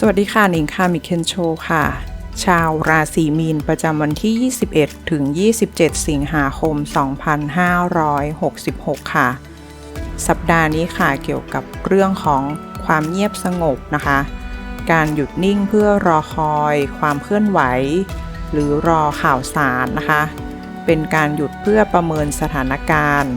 สวัสดีค่ะหนิงค่ะมิเคนโชค่ะ ชาวราศีมีนประจำวันที่ 21 ถึง 27 สิงหาคม 2566 ค่ะ สัปดาห์นี้ค่ะเกี่ยวกับเรื่องของความเงียบสงบนะคะ การหยุดนิ่งเพื่อรอคอย ความเคลื่อนไหว หรือรอข่าวสารนะคะ เป็นการหยุดเพื่อประเมินสถานการณ์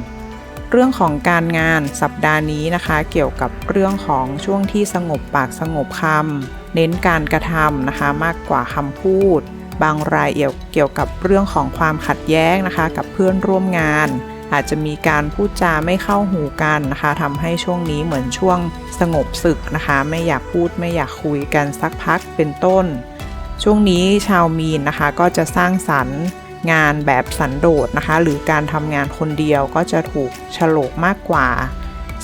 เรื่องของการงานสัปดาห์นี้นะคะ เกี่ยวกับเรื่องของช่วงที่สงบปากสงบคำ เน้นการกระทำนะคะมากกว่าคำพูด บางรายเกี่ยวกับเรื่องของความขัดแย้งนะคะ กับเพื่อนร่วมงาน อาจจะมีการพูดจาไม่เข้าหูกันนะคะทำให้ช่วงนี้เหมือนช่วงสงบศึกนะคะ ไม่อยากพูดไม่อยากคุยกันสักพักเป็นต้น ช่วงนี้ชาวมีนนะคะก็จะสร้างสรรค์งานแบบสันโดษนะคะ หรือการทำงานคนเดียวก็จะถูกฉลกมากกว่า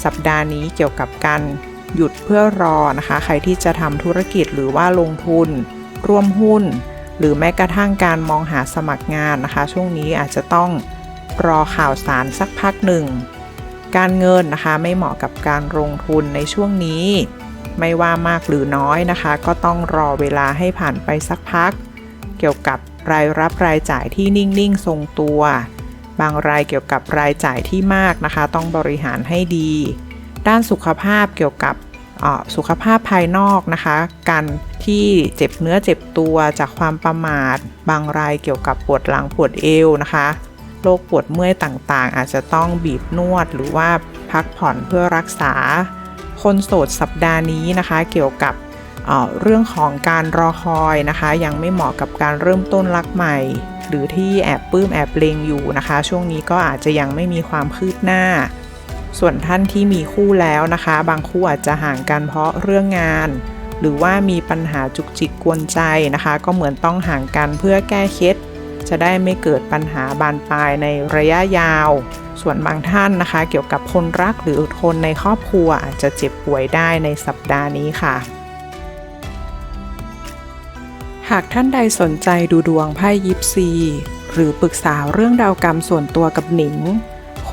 สัปดาห์นี้เกี่ยวกับการ หยุดเพื่อรอนะคะ ใครที่จะทำธุรกิจหรือว่าลงทุน ร่วมหุ้น หรือแม้กระทั่งการมองหาสมัครงานนะคะ ช่วงนี้อาจจะต้องรอข่าวสารสักพักหนึ่ง การเงินนะคะไม่เหมาะกับการลงทุนในช่วงนี้ ไม่ว่ามากหรือน้อยนะคะ ก็ต้องรอเวลาให้ผ่านไปสักพัก เกี่ยวกับรายรับรายจ่ายที่นิ่งๆ ทรงตัว บางรายเกี่ยวกับรายจ่ายที่มากนะคะ ต้องบริหารให้ดี ด้านสุขภาพเกี่ยวกับสุขภาพภายนอกนะคะ การที่เจ็บเนื้อเจ็บตัวจากความประมาท บางรายเกี่ยวกับปวดหลังปวดเอวนะคะโรคปวดเมื่อยต่างๆ อาจจะต้องบีบนวดหรือว่าพักผ่อนเพื่อรักษา คนโสดสัปดาห์นี้นะคะ เกี่ยวกับเเรื่องของการรอคอยนะคะ ยังไม่เหมาะกับการเริ่มต้นรักใหม่ หรือที่แอบปื้มแอบเลงอยู่นะคะ ช่วงนี้ก็อาจจะยังไม่มีความคืบหน้า ส่วนท่านที่มีคู่แล้วนะคะ บางคู่อาจจะห่างกันเพราะเรื่องงาน หรือว่ามีปัญหาจุกจิกกวนใจนะคะ ก็เหมือนต้องห่างกันเพื่อแก้เคล็ดจะได้ไม่เกิดปัญหาบานปลายในระยะยาว ส่วนบางท่านนะคะ เกี่ยวกับคนรักหรือคนในครอบครัวอาจจะเจ็บป่วยได้ในสัปดาห์นี้ค่ะ หากท่านใดสนใจดูดวงไพ่ยิปซี หรือปรึกษาเรื่องดาวกรรมส่วนตัวกับหนิง